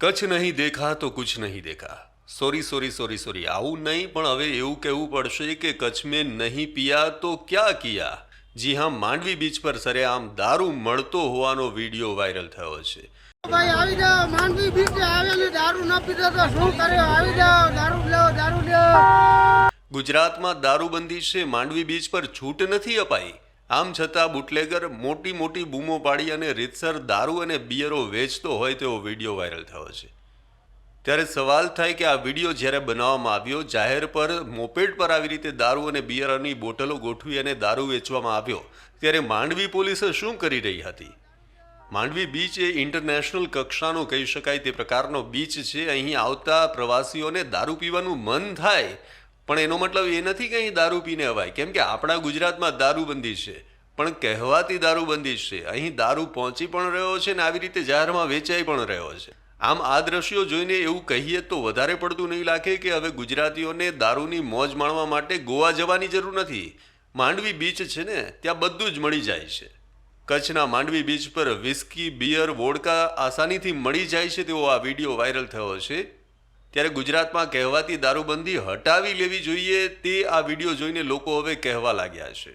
કચ્છ નહીં દેખા તો કુછ નહીં દેખા. સોરી સોરી સોરી સોરી આવું નહીં પણ હવે એવું કહેવું પડશે કે કચ્છ મેં નહીં પિયા તો ક્યાં કિયા? જી હા માંડવી બીચ પર સરેઆમ દારૂ મળતો હોવાનો વીડિયો વાયરલ થયો છે. ભાઈ આવી જાઓ માંડવી બીચે આવેલી દારૂ ન પીતો તો શું કર્યો? આવી જાઓ દારૂ લ્યો દારૂ લ્યો. ગુજરાતમાં દારૂબંધી છે માંડવી બીચ પર છૂટ નથી અપાઈ. આમ છતાં બુટલેગર મોટી મોટી બૂમો પાડી અને રીતસર દારૂ અને બિયરો વેચતો હોય તેવો વીડિયો વાયરલ થયો છે. ત્યારે સવાલ થાય કે આ વીડિયો જ્યારે બનાવવામાં આવ્યો, જાહેર પર મોપેડ પર આવી રીતે દારૂ અને બિયરની બોટલો ગોઠવી અને દારૂ વેચવામાં આવ્યો, ત્યારે માંડવી પોલીસે શું કરી રહી હતી? માંડવી બીચ એ ઇન્ટરનેશનલ કક્ષાનો કહી શકાય તે પ્રકારનો બીચ છે. અહીં આવતા પ્રવાસીઓને દારૂ પીવાનું મન થાય પણ એનો મતલબ એ નથી કે અહીં દારૂ પીને અવાય. કેમ કે આપણા ગુજરાતમાં દારૂબંધી છે. પણ કહેવાતી દારૂબંધી છે. અહીં દારૂ પહોંચી પણ રહ્યો છે ને આવી રીતે જાહેરમાં વેચાઈ પણ રહ્યો છે. આમ આ દ્રશ્યો જોઈને એવું કહીએ તો વધારે પડતું નહીં લાગે કે હવે ગુજરાતીઓને દારૂની મોજ માણવા માટે ગોવા જવાની જરૂર નથી. માંડવી બીચ છે ને, ત્યાં બધું જ મળી જાય છે. કચ્છના માંડવી બીચ પર વિસ્કી બિયર વોડકા આસાનીથી મળી જાય છે તેવો આ વીડિયો વાયરલ થયો છે. ત્યારે ગુજરાતમાં કહેવાતી દારૂબંધી હટાવી લેવી જોઈએ તે આ વીડિયો જોઈને લોકો હવે કહેવા લાગ્યા છે.